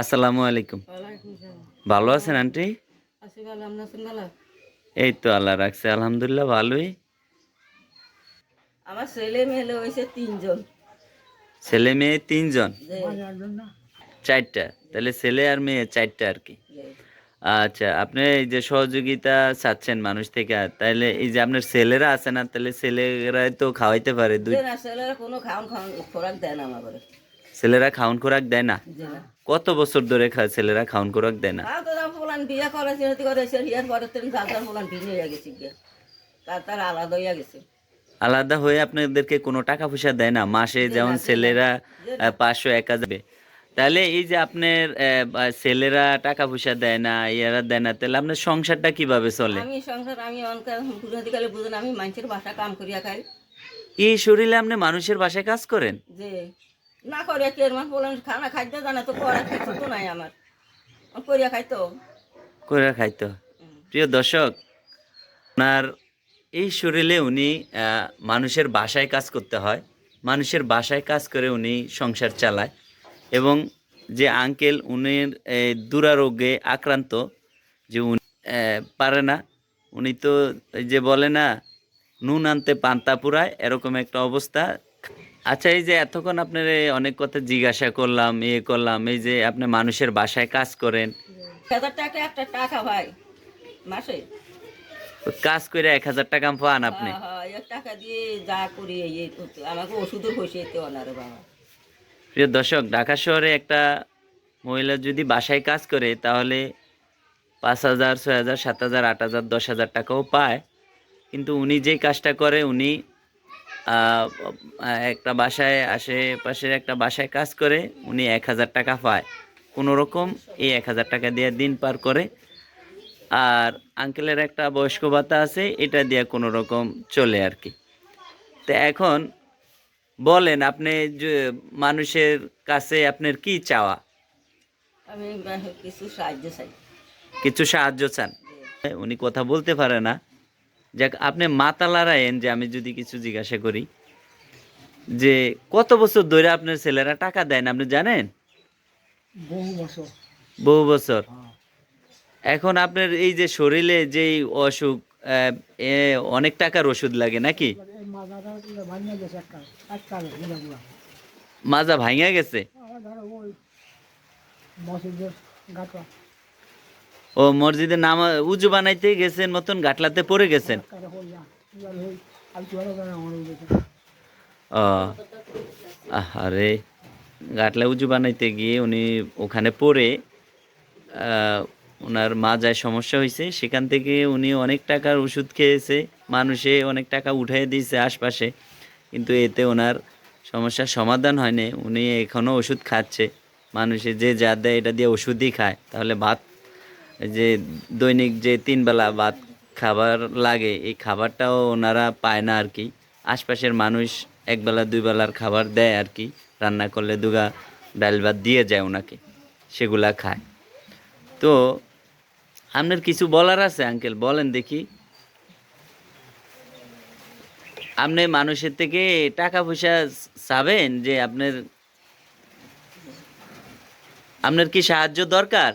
আসসালামু আলাইকুম। ভালো আছেন আন্টি? এই তো আল্লাহ রাখছে আলহামদুলিল্লাহ ভালোই। আমার ছেলে মেয়ে হয়েছে তিনজন। ছেলে মেয়ে তিনজন? চারটা? তাহলে ছেলে আর মেয়ে চারটা আর কি। আচ্ছা আপনি এই যে সহযোগিতা চাচ্ছেন মানুষ থেকে তাহলে এই যে আপনার ছেলেরা আছে না তাহলে ছেলেরা তো খাওয়াইতে পারে দুই ছেলেরা কোনো খাওয়ান খাওয়ান খোরাক দেয় না আমার ছেলেরা খাওন খোরাক দেয় না? কত বছর ধরে ছেলেরা খাওন খোরাক দেয় না? ফুলান বিয়া পরে ফুলান বিয়ে হয়ে গেছে গিয়া। তার তার আলাদা হইয়া গেছে। আলাদা হয়ে আপনাদেরকে কোনো টাকা পয়সা দেয় না? মাসে যেমন ছেলেরা পাঁচশো এক হাজার তাহলে এই যে আপনার ছেলেরা টাকা পয়সা দেয় না ইয়ারা দেয় না তাহলে আপনার সংসারটা কীভাবে চলে? আমি সংসার আমি গেলে বুঝেন আমি মানুষের বাসা কাম করিয়া খাই। এই শরীরে আপনি মানুষের বাসায় কাজ করেন? যে না করিয়া কে আমার বলেন খানা খাইতে জানা তো করার কিছু তো নাই আমার। করিয়া খাইতো? করে খাইতো। প্রিয় দর্শক আপনার এই শরীরে উনি মানুষের বাসায় কাজ করতে হয়। মানুষের বাসায় কাজ করে উনি সংসার চালায় এবং যে আঙ্কেল উনির এই, দুরারোগ্যে আক্রান্ত যে উনি পারে না উনি তো যে বলে না নুন আনতে পান্তা পুরায় এরকম একটা অবস্থা আচ্ছা এই যে এতক্ষণ আপনার অনেক কথা জিজ্ঞাসা করলাম ইয়ে করলাম এই যে আপনি মানুষের বাসায় কাজ করেন। হাজার টাকা একটা টাকা ভাই মাসে। কাজ করে এক হাজার টাকা পান আপনি? হ্যাঁ, হ্যাঁ, টাকা দিয়ে যা করি আমাকে ওষুধের পয়সা দিতে অনারে বাবা। প্রিয় দর্শক ঢাকা শহরে একটা মহিলা যদি বাসায় কাজ করে তাহলে পাঁচ হাজার ছয় হাজার সাত হাজার আট হাজার দশ হাজার টাকাও পায়। কিন্তু উনি যেই কাজটা করে উনি একটা বাসায় আশেপাশের একটা বাসায় কাজ করে উনি এক হাজার টাকা পায়। কোনো রকম এই এক হাজার টাকা দিয়ে দিন পার করে। আর আঙ্কেলের একটা বয়স্ক ভাতা আছে এটা দিয়ে কোনো রকম চলে আর কি। তো এখন বলেন আপনি যে মানুষের কাছে আপনার কি চাওয়া? আমি কিছু সাহায্য চাই। কিছু সাহায্য চান? উনি কথা বলতে পারে না। যাক আপনি মাতালারায়েন যে আমি যদি কিছু জিজ্ঞাসা করি যে কত বছর ধরে আপনার ছেলেরা টাকা দেয় না আপনি জানেন? বহু বছর। বহু বছর। এখন আপনার এই যে শরীরে যেই অসুখ অনেক টাকার ওষুধ লাগে নাকি? মাজা ভাঙা গেছে আমার ধরো ওই মসজিদের গাছটা ও মসজিদে নাম উজু বানাইতে গেছেন, মতন গাটলাতে পড়ে গেছেন। আরে গাটলা উজু বানাইতে গিয়ে উনি ওখানে পড়ে ওনার মা যায় সমস্যা হয়েছে সেখান থেকে উনি অনেক টাকার ওষুধ খেয়েছে, মানুষে অনেক টাকা উঠাই দিয়েছে আশপাশে, কিন্তু এতে ওনার সমস্যার সমাধান হয়নি, উনি এখনও ওষুধ খাচ্ছে, মানুষে যে যা দেয় এটা দিয়ে ওষুধই খায়, তাহলে ভাত যে দৈনিক যে তিন বেলা ভাত খাবার লাগে, এই খাবারটাও ওনারা পায় না আর কি। আশপাশের মানুষ একবেলা দুই বেলার খাবার দেয় আর কি। রান্না করলে দুগা ডাল ভাত দিয়ে যায় ওনাকে, সেগুলা খায়। তো আপনার কিছু বলার আছে আঙ্কেল? বলেন দেখি। আপনি মানুষের থেকে টাকা পয়সা চাবেন যে আপনার আপনার কি সাহায্য দরকার?